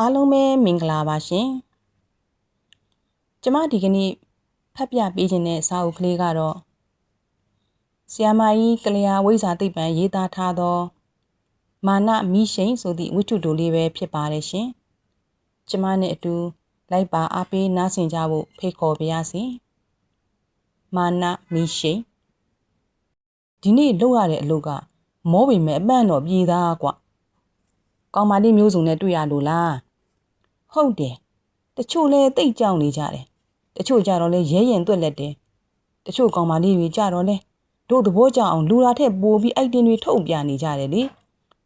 အားလုံးပဲမင်္ဂလာပါရှင်ကျမဒီကနေ့ဖတ်ပြပေးခြင်းတဲ့စာအုပ်ကလေးကတော့ဆီယမာကြီးကလျာဝိဇာသိပ္ပံရေးသားထားသော မာနမီရှိန်ဆိုသည့်ဝိတ္ထုတိုလေးပဲဖြစ်ပါတယ်ရှင်ကျမနဲ့အတူ လိုက်ပါအားပေးနားဆင်ကြဖို့ဖိတ်ခေါ်ပါရစေမာနမီရှိန်ဒီနေ့လုပ်ရတဲ့အလုပ်ကမောပေမဲ့အပန့်တော့ပြေးသားကွာကောင်မလေးမျိုးစုံနဲ့တွေ့ရလို့လား ဟုတ်တယ်တချို့လဲတိတ်ကြောက်နေကြတယ်တချို့ကြတော့လဲရဲရင်သွက်လက်တယ်တချို့ကောင်မလေးတွေကြတော့လဲတို့သဘောကြအောင်လူလာထက်ပိုပြီးအိုက်တင်တွေထုတ်ပြနေကြတယ်လေ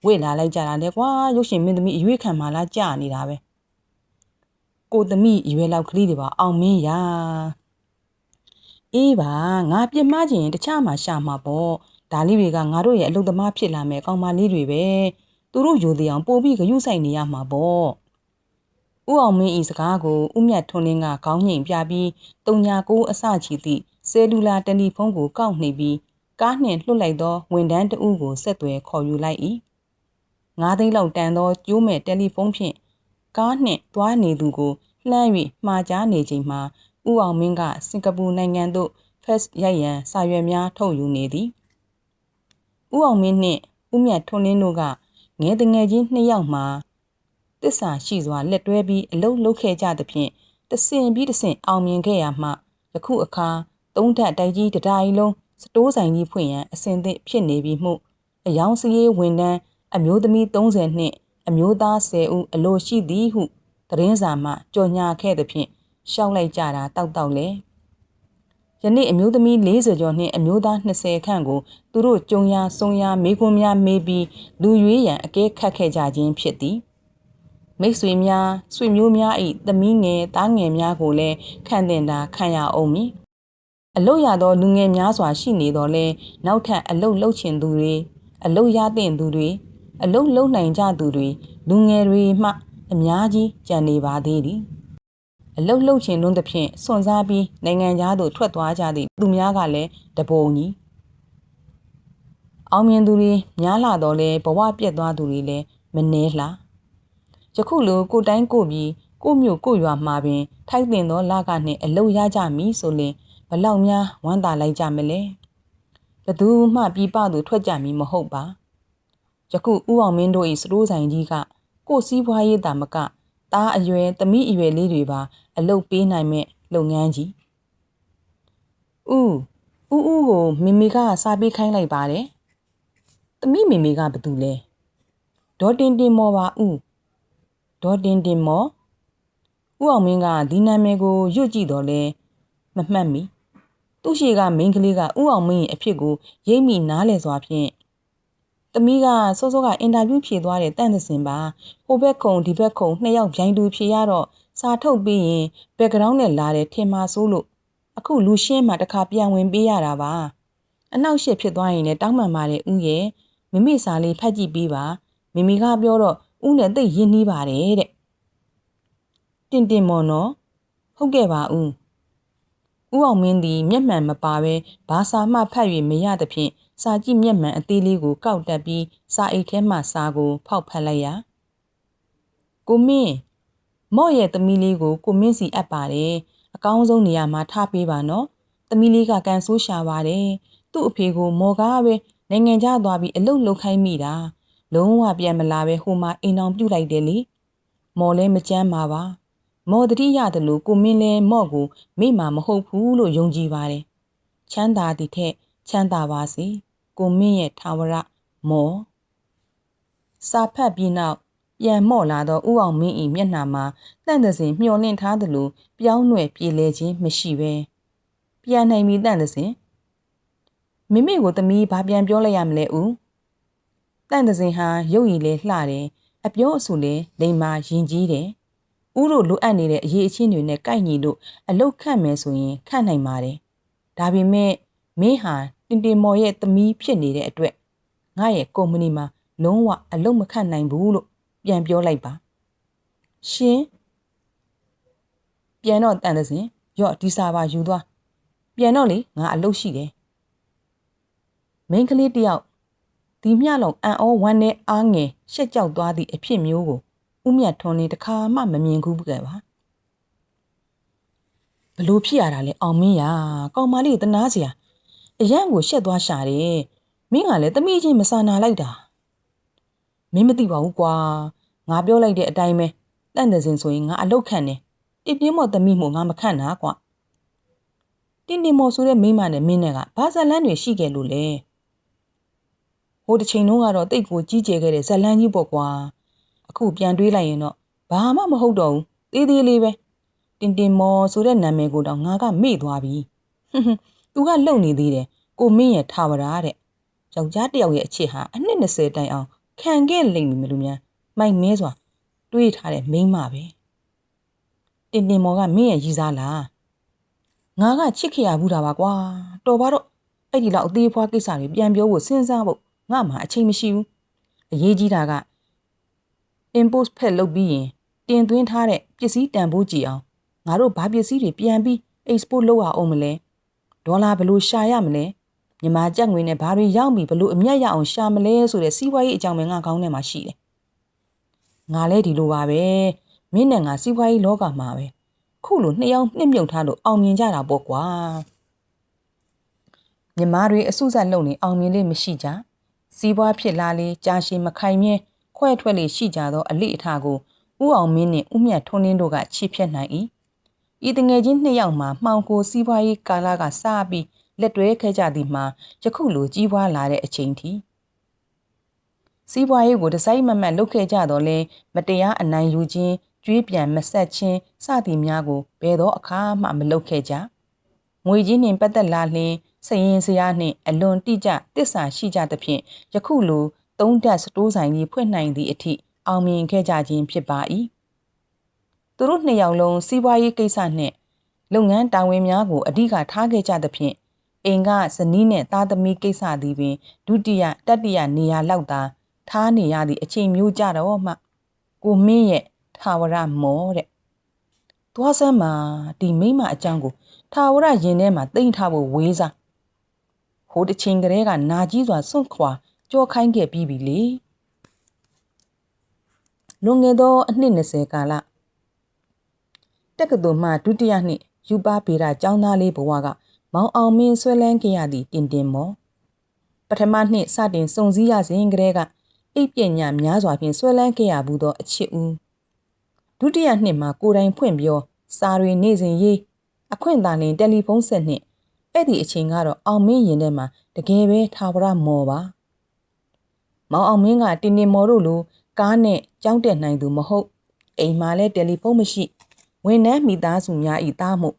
ဝေ့လာလိုက်ကြတာလဲကွာရုပ်ရှင်မင်းသမီးအရွေးခံမှလားကြာနေတာပဲကိုသမီးရွယ်လောက်ကလေးတွေပါအောင်မင်းရာအေးပါငါပြစ်မှားခြင်းတခြားမှာရှာမှာပေါ့ဒါလေးတွေကငါတို့ရဲ့အလုပ်သမားဖြစ်လာမယ်ကောင်မလေးတွေပဲသူတို့ယူသေးအောင်ပို့ပြီးဂရုစိုက်နေရမှာပေါ့ ဦးအောင်မင်းဤစကားကိုဦးမြတ်ထွန်းလင်းကခေါင်းငိမ်ပြပြီးတုံညာကိုအစချီသည့်ဆဲလူလာတယ်လီဖုန်းကိုကောက်နှိပ်ပြီးကားနှင့်လွှတ်လိုက်သောဝန်ထမ်းတဦးကိုဆက်သွယ်ခေါ်ယူလိုက်၏ငါးသိန်းလောက်တန်သောကျိုးမဲ့တယ်လီဖုန်းဖြင့်ကားနှင့်တွားနေသူကိုလှမ်း၍မှားကြားနေချိန်မှာဦးအောင်မင်းကစင်ကာပူနိုင်ငံသို့ fast ရိုက်ရန်စာရွက်များထုတ်ယူနေသည်ဦးအောင်မင်းနှင့်ဦးမြတ်ထွန်းလင်းတို့ကငယ်တငယ်ချင်းနှစ်ယောက်မှာ တစ္ဆာရှိစွာလက်တွဲပြီးအလုတ်လုတ်ခဲ့ကြသဖြင့်တဆင်ပြီးတဆင်အောင်မြင်ခဲ့ရမှယခုအခါသုံးထပ်တိုက်ကြီးတတိုင်းလုံးစတိုးဆိုင်ကြီးဖွင့်ရန်အစဉ်သင့်ဖြစ်နေပြီမှုအယောင်စရေးဝန်တန်းအမျိုးသမီး30နှင့်အမျိုးသား10ဦးအလိုရှိသည်ဟုသတင်းစာမှကြော်ညာခဲ့သဖြင့်ရှောက်လိုက်ကြတာတောက်တောက်လေယနေ့အမျိုးသမီး40ကျော်နှင့်အမျိုးသား20ခန့်ကိုသူတို့ကြုံရဆုံရမေကွန်များမေးပြီးလူရွေးရန်အကဲခတ်ခဲ့ကြခြင်းဖြစ်သည် မိတ်ဆွေများဆွေမျိုးများ၏သမီးငယ်သားငယ်များကိုလည်းခံတင်တာခံရအောင်မည်အလုတ်ရသောလူငယ်များစွာရှိနေတော်လဲနောက်ထပ်အလုတ်လှုပ်ချင်သူတွေအလုတ်ရတဲ့သူတွေအလုတ်လှုပ်နိုင်ကြသူတွေလူငယ်တွေမှ အများကြီးကြံနေပါသေးသည်အလုတ်လှုပ်ချင်တွန်းသဖြင့်စွန့်စားပြီးနိုင်ငံသားတို့ထွက်သွားကြသည့်သူများကလည်းတပုံကြီးအောင်မြင်သူတွေများလာတော့လဲဘဝပြက်သွားသူတွေလည်းမနှဲလှ ယခုလိုကိုတိုင်းကိုပြီးကိုမျိုးကိုရွာမှာပင် ထိုက်တင်သောလကနှင့်အလုတ်ရကြမည်ဆိုလင်ဘလောက်များဝမ်းသာလိုက်ကြမလဲဘသူမှပြပသူထွက်ကြမည်မဟုတ်ပါယခုဥအောင်မင်းတို့၏စတိုးဆိုင်ကြီးကကိုစည်းပွားရေးတာမကသားအရွယ်သမီးအရွယ်လေးတွေပါ အလုတ်ပေးနိုင်မဲ့လုပ်ငန်းကြီးဥဥဥကိုမိမိကစားပေးခိုင်းလိုက်ပါတယ်သမီးမိမိကဘာတူလဲဒေါ်တင်တင်မော်ပါဥ ဒေါ်တင်တင်မော်ဥအောင်မင်းကဒီနာမည်ကိုရွတ်ကြည့်တော့လဲမမှတ်မိသူ့ရှိကမိန်းကလေးကဥအောင်မင်းရဲ့အဖြစ်ကိုရိပ်မိနားလဲစွာဖြင့်သမီးကစောစောကအင်တာဗျူးဖြေသွားတဲ့တန့်သစင်ပါဟိုဘက်ခုံဒီဘက်ခုံနှစ်ယောက်ပြိုင်တူဖြေရတော့စာထုတ်ပြီးရင်ဘက်ဂရောင်းနဲ့လာတယ်ထင်မှာစိုးလို့အခုလူရှင်းမှတခါပြန်ဝင်ပေးရတာပါအနောက်ရှစ်ဖြစ်သွားရင်လည်းတောင်းပန်ပါတယ်ဥရဲ့မိမိစာလေးဖတ်ကြည့်ပေးပါမိမိကပြောတော့ ဥနဲ့သိရင်းနှီးပါတယ်တဲ့တင်တင်မော်နော်ဟုတ်ကဲ့ပါဦးဦးအောင်မင်းသည်မျက်မှန်မပါဘဲဘာစာမှဖတ်၍မရသဖြင့်စာကြည့်မျက်မှန်အသေးလေးကိုကောက်တက်ပြီးစာအိတ်ထဲမှစာကိုဖောက်ဖတ်လိုက်ရကိုမင်းမော့ရဲ့သမီးလေးကိုကိုမင်းစီအပ်ပါတယ်အကောင်းဆုံးနေရာမှာထားပေးပါနော်သမီးလေးကကန်ဆိုးရှာပါတယ်သူ့အဖေကိုမော်ကားပဲနိုင်ငံခြားသွားပြီးအလုတ်လုတ်ခိုင်းမိတာ လုံးဝပြန်မလာပဲဟိုမှာအိမ်အောင်ပြုတ်လိုက်တယ်လေမော်လဲမကြမ်းပါပါမော်တတိရတယ်လို့ကိုမင်းလဲမော့ကိုမိမှာမဟုတ်ဘူးလို့ယုံကြည်ပါတယ်ချမ်းသာသည်ထက်ချမ်းသာပါစေကိုမင်းရဲ့ထာဝရမော်စာဖတ်ပြီးနောက်ပြန်မော့လာသောဥအောင်မင်း၏မျက်နှာမှာတန့်တဲ့စဉ်မျောလင့်ထားသလိုပြောင်းရွယ်ပြေလဲခြင်းမရှိပဲပြန်နိုင်ပြီတန့်တဲ့စဉ်မိမိကိုသမီးဘာပြန်ပြောလိုက်ရမလဲဦး တန့်တဲ့စဉ်ဟာရုပ်ရည်လဲလှတယ်အပြောအဆိုလဲလိမ္မာရင်ကြီးတယ်ဥတို့လိုအပ်နေတဲ့အရေးအချင်းတွေနဲ့ကိုက်ညီလို့အလုတ်ခတ်မယ်ဆိုရင်ခတ်နိုင်ပါတယ်ဒါပေမဲ့မင်းဟာတင်တင်မော်ရဲ့သမီးဖြစ်နေတဲ့အတွက်ငါရဲ့ကုမ္ပဏီမှာလုံးဝအလုတ်မခတ်နိုင်ဘူးလို့ပြန်ပြောလိုက်ပါရှင်ပြန်တော့တန်တဲ့စဉ်ရော့ဒီစာပါယူသွားပြန်တော့လေငါအလုတ်ရှိတယ်မိန်းကလေးတယောက် ဒီမျှလုံးအံ့ဩဝမ်းနဲ့အားငယ်ရှက်ကြောက်သွားသည့်အဖြစ်မျိုးကိုဦးမြတ်ထွန်းနေတခါမှမမြင်ဘူးကြပါဘလို့ဖြစ်ရတာလဲအောင်မင်းရကောင်မလေးတနာစရာအရန်ကိုရှက်သွားရှာတယ်မင်းကလည်းတမိချင်းမစာနာလိုက်တာမင်းမသိပါဘူးကွာငါပြောလိုက်တဲ့အတိုင်းပဲတန့်တဲ့စင်ဆိုရင်ငါအလောက်ခံတယ်တစ်ပြင်းမော်တမိမို့ငါမခန့်တာကွာတင်းတင်မော်ဆိုတဲ့မိမနဲ့မင်းနဲ့ကဘာဇလန်းတွေရှိခဲ့လို့လဲ ဟိုတစ်ချိန်လုံးကတော့တိတ်ကိုကြီးကျယ်ခဲ့တဲ့ဇလန်းကြီးပေါ့ကွာအခုပြန်တွေးလိုက်ရင်တော့ဘာမှမဟုတ်တော့ဘူးသေးသေးလေးပဲတင်တင်မော်ဆိုတဲ့နာမည်ကိုတော့ငါကမေ့သွားပြီဟွန်းဟွန်းသူကလုံနေသေးတယ်ကိုမင်းရဲ့ထာဝရာတဲ့ယောက်ျားတစ်ယောက်ရဲ့အချစ်ဟာအနှစ်20တိုင်အောင်ခံခဲ့လိမ့်မယ်လို့များမိုက်မဲစွာတွေးထားတဲ့မိန်းမပဲတင်တင်မော်ကမင်းရဲ့ရည်စားလားငါကချစ်ခဲ့ရဘူးတာပါကွာတော်ပါတော့အဲ့ဒီလောက်အသေးအဖွားကိစ္စတွေပြန်ပြောဖို့စဉ်းစားဖို့ ငါမှအချိန်မရှိဘူးအရေးကြီးတာက import ဖက်လုပ်ပြီးရင်တင်သွင်းထားတဲ့ပစ္စည်းတန်ဖိုးကြည့်အောင်ငါတို့ဘာပစ္စည်းတွေပြန်ပြီး export လုပ်ရအောင်မလဲဒေါ်လာဘယ်လိုရှာရမလဲမြန်မာကျပ်ငွေနဲ့ဘာတွေရောက်ပြီးဘယ်လိုအမြတ်ရအောင်ရှာမလဲဆိုတဲ့စီးပွားရေးအကြောင်းပဲငါကောင်းထဲမှာရှိတယ်ငါလည်းဒီလိုပါပဲမင်းနဲ့ငါစီးပွားရေးလောကမှာပဲခုလိုနှစ်ယောက်နှစ်မြုပ်ထားလို့အောင်မြင်ကြတာပေါ့ကွာမြမာတွေအစုစပ်လုံနေအောင်မြင်လေးမရှိကြ စီးပွားဖြစ်လာလေကြာရှည်မခိုင်မြဲခွဲထွက်လေရှိကြသောအလိအထကိုဥအောင်မင်းနှင့်ဥမြတ်ထွန်းလင်းတို့ကချီဖြတ်နိုင်၏ဤတငယ်ချင်းနှစ်ယောက်မှာမှောင်ကိုစီးပွားရေးကာလကစပြီးလက်တွဲခဲ့ကြသည်မှာယခုလိုကြီးပွားလာတဲ့အချိန်ထိစီးပွားရေးကိုဒီဇိုင်းမမတ်လုပ်ခဲ့ကြတော့လဲမတရားအနိုင်ယူခြင်းကျွေးပြန်မဆက်ခြင်းစသည်များကိုဘယ်တော့အခါမှမလုပ်ခဲ့ကြငွေကြီးနှင့်ပတ်သက်လာလျင် စရင်စရာနှင့်အလွန်တိကျတစ္ဆာရှိကြသဖြင့်ယခုလိုသုံးတက်စတိုးဆိုင်ကြီးဖွင့်နိုင်သည့်အထိအောင်မြင်ခဲ့ကြခြင်းဖြစ်ပါ၏သူတို့နှစ်ယောက်လုံးစီးပွားရေးကိစ္စနှင့်လုပ်ငန်းတာဝန်များကိုအဓိကထားခဲ့ကြသဖြင့်အိမ်ကဇနီးနှင့်သားသမီးကိစ္စသည်ပင်ဒုတိယတတိယနေရာလောက်သာထားနေရသည့်အချိန်မျိုးကြတော့မှကိုမင်းရဲ့ထာဝရမောတဲ့သွားစမ်းမှာဒီမိမအကြောင်းကိုထာဝရရင်ထဲမှာတိမ့်ထားဖို့ဝေးစား ဟိုတစ်ချိန်ကလေးကနာကြီးစွာစွန့်ခွာကြောခိုင်းခဲ့ပြီးပြီလေလွန်ခဲ့သောအနှစ်20ကာလတက္ကသိုလ်မှဒုတိယနှစ်ယူပါဗေဒကျောင်းသားလေးဘဝကမောင်အောင်မင်းဆွဲလန်းခဲ့ရသည့်တင်တင်မောပထမနှစ်စတင်စုံစည်းရစဉ်ကလေးကအိပ်ပညာများစွာဖြင့်ဆွဲလန်းခဲ့ရဘူးသောအချစ်ဦးဒုတိယနှစ်မှာကိုယ်တိုင်ဖွင့်ပြောစာတွေနေ့စဉ်ရေးအခွင့်အလင်းတယ်လီဖုန်းဆက်နှင့် အဲ့ဒီအချိန်ကတော့အောင်မင်းရင်ထဲမှာတကယ်ပဲထာဝရမော်ပါမောင်အောင်မင်းကတင်းတင်မော်တို့လိုကားနဲ့ကြောင်းတက်နိုင်သူမဟုတ်အိမ်မှာလည်းတယ်လီဖုန်းမရှိဝန်နှန်းမိသားစုများဤသားမှု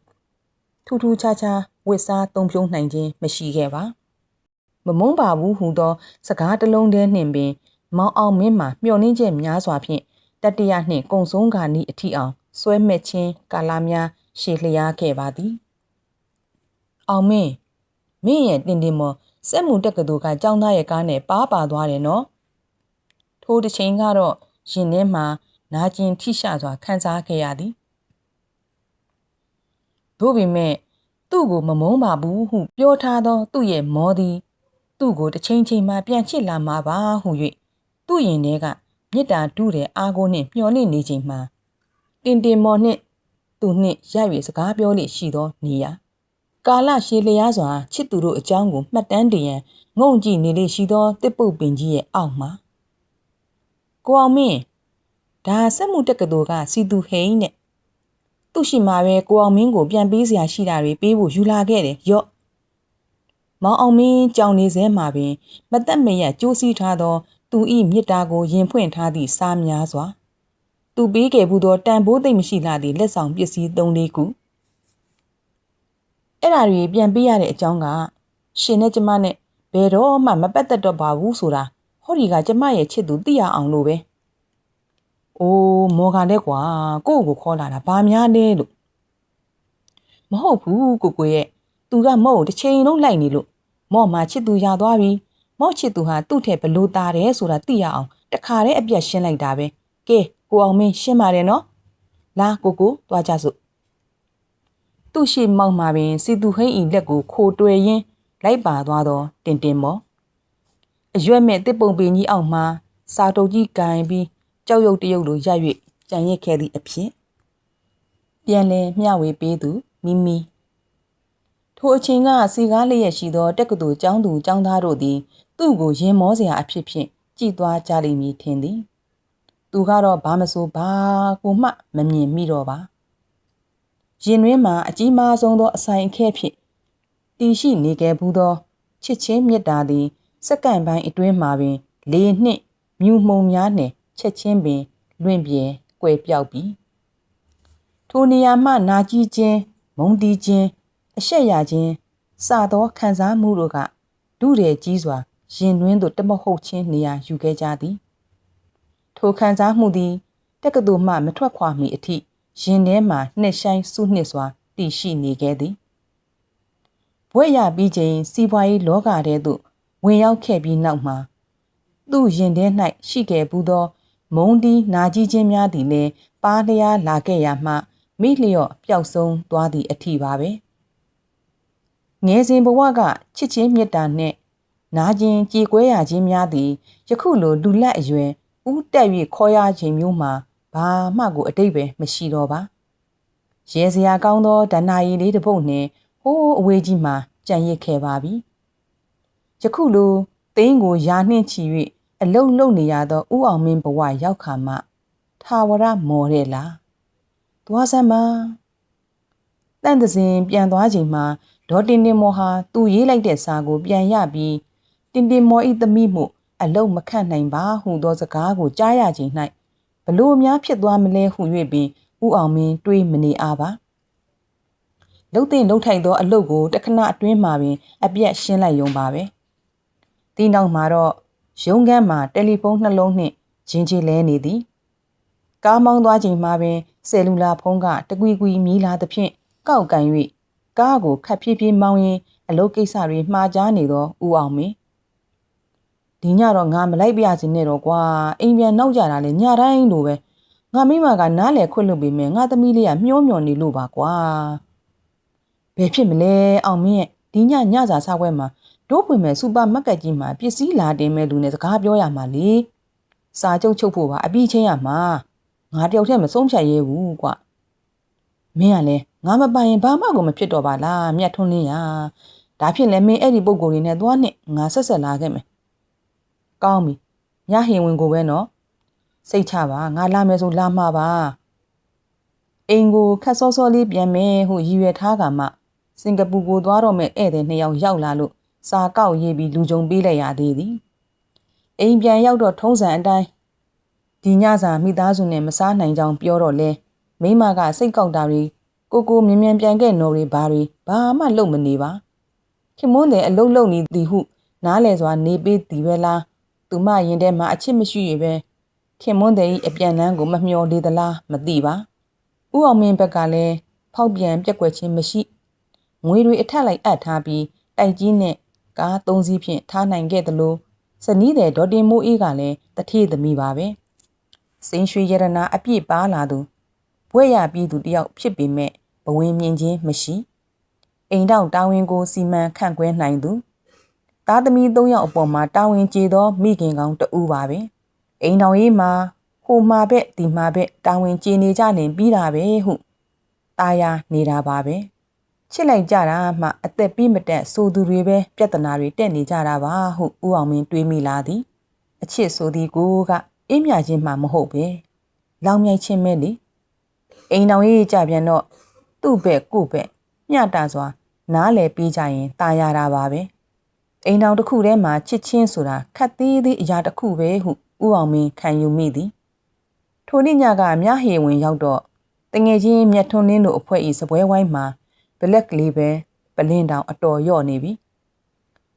ထူးထူးခြားခြားဝစ်စားသုံးဖြုံးနိုင်ခြင်းမရှိခဲ့ပါမမုန်းပါဘူးဟူသော စကားတစ်လုံးတည်းနှင့်ပင် မောင်အောင်မင်းမှာမျှော်လင့်ချက်များစွာဖြင့်တတရနှင့်ကုံဆုံးကာနီအထိအောင်ဆွဲမဲ့ခြင်းကာလများရှည်လျားခဲ့ပါသည် အောင်မင်းမင်းရဲ့တင်တင်မော်စက်မှုတက်ကတူကကြောင်းသားရဲ့ကားနဲ့ပါပါသွားတယ်နော်ထိုတစ်ချိန်ကတော့ရင်ထဲမှာနာကျင်ထိရှစွာခံစားခဲ့ရသည်တို့ပေမဲ့သူ့ကိုမမုန်းပါဘူးဟုပြောထားသော သူ့ရဲ့မောသည် သူ့ကိုတစ်ချိန်ချိန်မှပြန်ချစ်လာမှာပါဟု၍သူ့ရင်ထဲကမေတ္တာဒုတဲ့အာကိုနှင့်မျှော်လင့်နေချိန်မှာတင်တင်မော်နှင့်သူနှင့်ရ၍စကားပြောလိရှိသောနေရာ ကာလရှည်လျားစွာချစ်သူတို့အကြောင်းကိုမှတ်တမ်းတင်ရန်ငုံကြည့်နေလေရှိသောတစ်ပုတ်ပင်ကြီးရဲ့အောက်မှာကိုအောင်မင်းဒါစက်မှုတက္ကသိုလ်ကစီသူဟိန်းနဲ့သူ့ရှိမှာပဲကိုအောင်မင်းကိုပြန်ပေးစရာရှိတာတွေပေးဖို့ယူလာခဲ့တယ်ရော့မောင်အောင်မင်းကြောင်နေစဲမှာပင် မသက်မရကြိုးစည်းထားသော သူဤမြစ်တာကိုရင်ဖွင့်ထားသည့်စားများစွာ သူပေးခဲ့ဘူးသောတန်ဖိုးသိမ့်မရှိလာသည့်လက်ဆောင်ပစ္စည်း၃လေးခု အဲ့ဓာတွေပြန်ပေးရတဲ့အကြောင်းကရှင်နဲ့ကျမနဲ့ဘယ်တော့မှမပတ်သက်တော့ပါဘူးဆိုတာဟောဒီကကျမရဲ့ချစ်သူသိရအောင်လို့ပဲ။အိုးမော်ကလည်းကွာကိုယ့်ကိုခေါ်လာတာဘာများလဲလို့မဟုတ်ဘူးကိုကိုရဲ့သူကမော့ကိုတစ်ချိန်လုံးလိုက်နေလို့မော့မှာချစ်သူရသွားပြီမော့ချစ်သူဟာသူ့ထက်ဘလို့တာတယ်ဆိုတာသိရအောင်တခါတည်းအပြတ်ရှင်းလိုက်တာပဲကဲကိုအောင်မင်းရှင်းပါတယ်နော်လာကိုကိုသွားကြစို့ သူ့ရှိမောက်မှာပင်စီသူဟိန်းဤလက်ကိုခိုတွယ်ရင်းလိုက်ပါသွားတော့တင်တင်မော်အရွက်မဲ့တစ်ပုံပင်ကြီးအောက်မှာစာတုပ်ကြီးကန်ပြီးကြောက်ရွံ့တရုပ်လိုရပ်၍ကြံရစ်ခဲ့သည့်အဖြစ်ပြန်လည်မျှဝေပေးသူမိမိထိုအချိန်ကစီကားလျက်ရှိသောတက္ကသိုလ်ကျောင်းသူကျောင်းသားတို့သည် သူ့ကိုရင်မောစရာအဖြစ်ဖြင့်ကြည်သွားကြလိမ့်မည်ထင်သည် သူကတော့ဘာမဆိုဘာကိုမှမမြင်မိတော့ပါ ရင်တွင်းမှာအကြီးမားဆုံးသောအဆိုင်အခဲဖြင့်တည်ရှိနေခဲ့ဘူးသောချစ်ချင်းမေတ္တာသည်စက္ကန့်ပိုင်းအတွင်းမှာပင်လေနှင့်မြူမှုံများနှင့်ချက်ချင်းပင်လွင့်ပြဲကွယ်ပြောက်ပြီထိုနေရာမှနာကြည့်ခြင်းမုံတီးခြင်းအရှက်ရခြင်းစသောခံစားမှုတို့ကဒုရဲကြီးစွာရင်တွင်းသို့တမဟုတ်ချင်းနေရာယူခဲ့ကြသည်ထိုခံစားမှုသည်တက္ကသိုလ်မှမထွက်ခွာမီအထိ ရင်ထဲမှနှစ်ဆိုင်စုနှစ်စွာတည်ရှိနေခဲ့သည်ဘွဲ့ရပြီးချိန်စီးပွားရေးလောကထဲသို့ဝင်ရောက်ခဲ့ပြီးနောက်မှာသူ့ရင်ထဲ၌ရှိခဲ့ဘူးသော မုံတီးနာကြီးခြင်းများသည်လည်းပါလျားလာခဲ့ရမှမိလျော့ပျောက်ဆုံးသွားသည့်အထီပါပဲငယ်စဉ်ဘဝကချစ်ချင်းမေတ္တာနှင့်နာကျင်ကြည်ကွဲရခြင်းများသည်ယခုလိုလူလက်အရွယ်ဥတက်၍ခေါ်ရခြင်းမျိုးမှာ ဘာမှကိုအတိတ်ပဲမရှိတော့ပါရဲစရာကောင်းသောဒဏ္ဍာရီလေးတစ်ပုတ်နှင့်ဟိုးအဝေးကြီးမှာကြံရစ်ခဲ့ပါပြီယခုလိုသိန်းကိုယာနှင့်ချီ၍အလုတ်လုံနေရသောဥအောင်မင်းဘဝရောက်ခါမှထာဝရမော်တဲ့လားသွားစမ်းပါတန့်တစင်ပြန်သွားချိန်မှာဒေါ်တင်တင်မော်ဟာသူ့ရေးလိုက်တဲ့စာကိုပြန်ရပြီးတင်တင်မော်ဤသမီးမှုအလုတ်မခန့်နိုင်ပါဟုသောစကားကိုကြားရချိန်၌ ဘလို့များဖြစ်သွားမလဲဟု၍ပင်ဥအောင်မင်းတွေးမနေအားပါလှုပ်တဲ့လှုပ်ထိုက်သောအလုတ်ကိုတခဏအတွင်းမှာပင်အပြက်ရှင်းလိုက်ရုံပါပဲဒီနောက်မှာတော့ရုံးခန်းမှာတယ်လီဖုန်းနှလုံးနှင့်ဂျင်းချီလဲနေသည်ကားမောင်းသွားချိန်မှာပင်ဆယ်လူလာဖုန်းကတကွီကွီမြည်လာသဖြင့်ကောက်ကန်၍ကားကိုခတ်ဖြည်းဖြည်းမောင်းရင်းအလုပ်ကိစ္စတွေမှားကြားနေသောဦးအောင်မင်း ဒီညတော့ငါမလိုက်ပြစင်းနဲ့တော့ကွာအိမ်ပြန်နောက်ကြတာလေညတိုင်းလိုပဲငါမိမကနားလေခွင့်လွတ်ပေးမယ်ငါသမီးလေးကမျောမျောနေလို့ပါကွာဘယ်ဖြစ်မလဲအောင်မင်းရဲ့ဒီညညစာစားပွဲမှာဒိုးပွင့်မဲ့စူပါမက်ကတ်ကြီးမှာပစ္စည်းလာတင်မဲ့လူနဲ့စကားပြောရမှာလေစာချုပ်ချုပ်ဖို့ပါအပြီးချင်းရမှာငါတယောက်တည်းမဆုံးဖြတ်ရဲဘူးကွာမင်းကလည်းငါမပိုင်ရင်ဘာမှကိုမဖြစ်တော့ပါလားမြတ်ထွန်းလင်းရဒါဖြင့်လည်းမင်းအဲ့ဒီပုံကိုယ်တွေနဲ့သွားနဲ့ငါဆက်ဆက်လာခဲ့မယ် ကောင်းပြီညဟင်ဝင်ကိုပဲနော်စိတ်ချပါငါလာမယ်ဆိုလာမှာပါအိမ်ကိုခက်စောစောလေးပြန်မယ်ဟုရည်ရွယ်ထားကမှစင်ကာပူကိုသွားတော့မဲ့ဧည့်သည်နှစ်ယောက်ရောက်လာလို့စာကောက်ရေးပြီးလူကြုံပေးလိုက်ရသေးသည်အိမ်ပြန်ရောက်တော့ထုံးစံအတိုင်းဒီညစာမိသားစုနဲ့မစားနိုင်ကြောင်းပြောတော့လဲမိမကစိတ်ကောက်တာတွေကိုကိုမြင်မြန်ပြန်ခဲ့နော်တွေဘာတွေဘာမှလုပ်မနေပါခင်မွန်းတယ်အလုတ်လုံနေသည်ဟု နားလဲစွာနေပေးသည်ပဲလား သူမရင်ထဲမှာအချစ်မရှိရပဲခင်မွန်းတယ်ဤအပြန်လန်းကိုမမျှော်လေသလားမသိပါဥအောင်မင်းဘက်ကလည်းဖောက်ပြန်ပြက်ကွက်ခြင်းမရှိငွေတွေအထက်လိုက်အပ်ထားပြီးတိုက်ကြီးနဲ့ကားသုံးစီးဖြင့်ထားနိုင်ခဲ့သလိုစနီးတဲ့ဒေါ်တင်မိုးအေးကလည်းတထေးသမီးပါပဲစိန်ရွှေရတနာအပြည့်ပါလာသူဘွဲ့ရပြီးသူတယောက်ဖြစ်ပေမဲ့ဘဝင်မြင်ခြင်းမရှိအိမ်တောင်တာဝန်ကိုစီမံခန့်ခွဲနိုင်သူ သားသမီး၃ယောက်အပေါ်မှာတာဝန်ကျေသောမိခင်ကောင်တူပါပဲအိမ်တော်ရေးမှာဟိုမှာဘက်ဒီမှာဘက်တာဝန်ကျေနေကြနေပြီးတာပဲဟုตาယာနေတာပါပဲချစ်လိုက်ကြတာမှအသက်ပြီးမတက်ဆိုသူတွေပဲပြဿနာတွေတက်နေကြတာပါဟုဦးအောင်မင်းတွေးမိလာသည်အချစ်ဆိုသည်ကိုကအေးမြခြင်းမှမဟုတ်ပဲလောင်မြိုက်ခြင်းပဲလေအိမ်တော်ရေးကြပြန်တော့သူ့ဘက်ကို့ဘက်မျှတာစွာနားလည်ပြီးကြရင်ตายရတာပါပဲ အိမ်တော်တစ်ခုထဲမှာချစ်ချင်းဆိုတာခက်သေးသေးအရာတစ်ခုပဲဟုဥအောင်မင်းခံယူမိသည်ထိုနေ့ညကမြဟေဝင်ရောက်တော့တငယ်ချင်းမြတ်ထွန်းလင်းတို့အဖွဲ့ဤစပွဲဝိုင်းမှာဘလက်ကလေးပဲပလင်းတောင်အတော်ရော့နေပြီ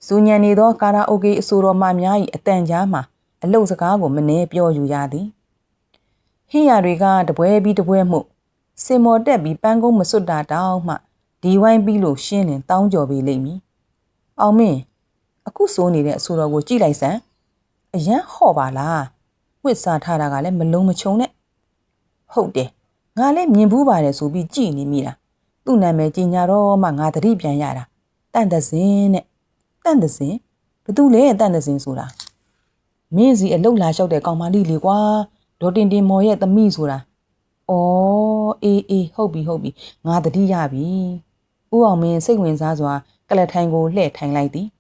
စူညံနေသောကာရာအိုကေအဆိုတော်မများ၏အတန်ကြားမှာအလုတ်စကားကိုမနှဲပြောယူရသည်ဟင်းရတွေကတပွဲပြီးတပွဲမှုစင်မော်တက်ပြီးပန်းကုန်းမစွတ်တာတောင်းမှဒီဝိုင်းပြီးလို့ရှင်းလင်တောင်းကြော်ပေးလိမ့်မည်။အောင်မင်း အခုစိုးနေတဲ့အဆိုတော်ကိုကြည့်လိုက်စမ်းအရန်ဟော့ပါလား။ဝှစ်စားထားတာကလည်းမလုံးမချုံနဲ့။ဟုတ်တယ်။ငါလည်းမြင်ဘူးပါတယ်ဆိုပြီးကြည်နေမိတာ။သူ့နာမည်ကြီးညာတော့မှငါသတိပြန်ရတာ။တန့်တစင်းနဲ့တန့်တစင်းဘသူလဲတန့်တစင်းဆိုတာ။မင်းစီအလုတ်လာလျှောက်တဲ့ကောင်မလေးလေကွာဒေါ်တင်တင်မော်ရဲ့သမီးဆိုတာ။အော်အေးအေးဟုတ်ပြီဟုတ်ပြီငါတတိရပြီ။ဦးအောင်မင်းစိတ်ဝင်စားစွာကလထိုင်ကိုလှည့်ထိုင်လိုက်သည်။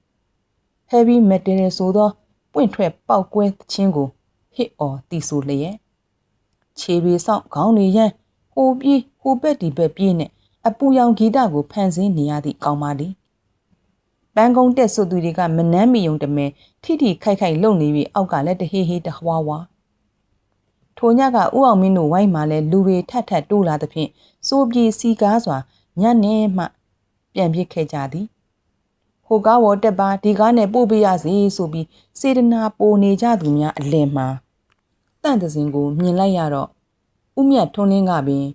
heavy metal ဆိုသောပွင့်ထွက်ပေါက်ကွဲသချင်းကိုဟစ်အော်တီဆိုလျက်ခြေရီဆောင်ခေါင်းတွေရမ်းဟိုပြေးဟိုဘက်ဒီဘက်ပြေးနဲ့အပူရောင်ဂီတကိုဖန်ဆင်းနေရသည့်ကောင်းပါသည်ပန်းကုန်းတက်ဆိုသူတွေကမနှမ်းမီယုံတမဲထိထိခိုက်ခိုက်လုံနေပြီးအောက်ကလည်းတဟေးဟေးတဟွားဝါထိုညကဥအောင်မင်းတို့ဝိုင်းမှာလဲလူတွေထပ်ထပ်တိုးလာသဖြင့်စိုးပြေစီကားစွာညနေမှ ပြန်ပြစ်ခဲ့ကြသည် ဟိုကားဝတက်ပါဒီကားနဲ့ပို့ပေးရစီဆိုပြီးစေတနာပိုနေကြသူများအလယ်မှာတန့်တစင်ကိုမြင်လိုက်ရတော့ဥမြတ်ထွန်းလင်းကပင်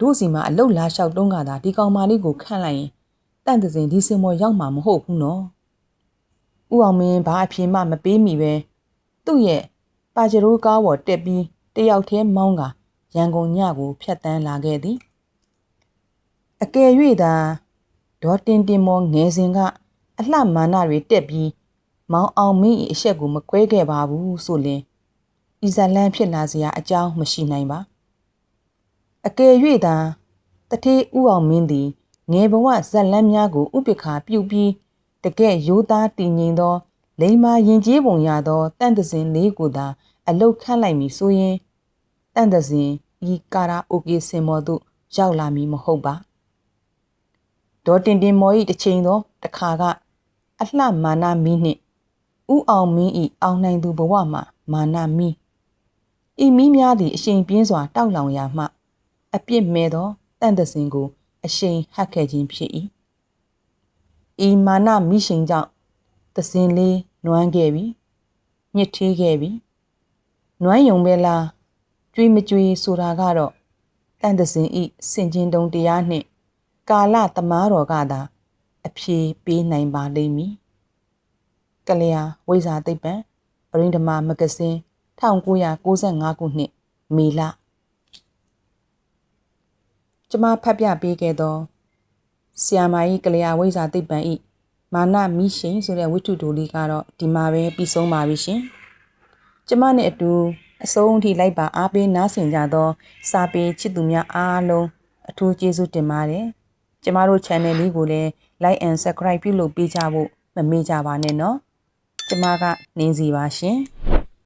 တို့စီမှာအလုတ်လာလျှောက်တုံးကသာဒီကောင်မလေးကိုခန့်လိုက်ရင်တန့်တစင်ဒီစင်မော်ရောက်မှာမဟုတ်ဘူးနော်ဥအောင်မင်းဘာအပြေမှမပေးမိပဲသူ့ရဲ့ပါကြရိုးကားပေါ်တက်ပြီးတယောက်တည်းမောင်းကရန်ကုန်ညကိုဖြတ်တန်းလာခဲ့သည်အကယ်၍သာ ဒေါ်တင်တင်မော်ငယ်စဉ်ကအလှမာနတွေတက်ပြီးမောင်အောင်မင်း၏အဆက်ကိုမကွဲခဲ့ပါဘူးဆိုလင်ဤဇလန်းဖြစ်လာစရာအကြောင်းမရှိနိုင်ပါအကယ်၍သာတထေးဥအောင်မင်းသည်ငယ်ဘဝဇက်လန်းများကို ဥပက္ခပြုတ်ပြီးတကဲ့ရိုးသားတည်ငြိမ်သောလိမ္မာရင်ကျေးပုံရသောတန့်တစင်လေးကိုသာအလုတ်ခန့်လိုက်မည်ဆိုရင်တန့်တစင်ဤကာရာအိုကေစင်မော်သို့ရောက်လာမည်မဟုတ်ပါ ဒေါ်တင်တင်မော်၏တစ်ချိန်သောတစ်ခါကအလှမာနမီးနှင့်ဥအောင်မင်း၏အောင်နိုင်သူဘဝမှာမာနမီးဤမီးများသည်အရှိန်ပြင်းစွာတောက်လောင်ရာမှ အပြစ်မဲ့သောတန့်တစင်ကို အရှိန်ဟတ်ခဲ့ခြင်းဖြစ်၏ဤမာနမိရှိန်ကြောင့်တစင်လေးနွမ်းခဲ့ပြီညစ်ထေးခဲ့ပြီနွမ်းယုံပဲလားကြွေးမကြွေးဆိုတာကတော့တန့်တစင်ဤစင်ကျင်တုံတရားနှင့် ကာလသမားတော်ကသာ အဖြေပေးနိုင်ပါလိမ့်မည်ကလျာဝိဇာသိပ္ပံပရိန္ဒမမဂဇင်း1995ခုနှစ်မေလကျမဖတ်ပြပေးခဲ့သောဆီယာမာကြီးကလျာဝိဇာသိပ္ပံဤမာနမိရှိန်ဆိုတဲ့ဝိတ္ထုတိုလေးကတော့ဒီမှာပဲပြီးဆုံးပါပြီရှင်ကျမနဲ့အတူအဆုံးအထိလိုက်ပါအားပေးနားဆင်ကြသော စာပေချစ်သူများအားလုံးအထူးကျေးဇူးတင်ပါတယ် ကျမတို့ channel လေးကိုလည်း like and subscribe ပြုလုပ်ပေးကြဖို့မမေ့ကြပါနဲ့နော်ကျမကနင်းစီပါရှင်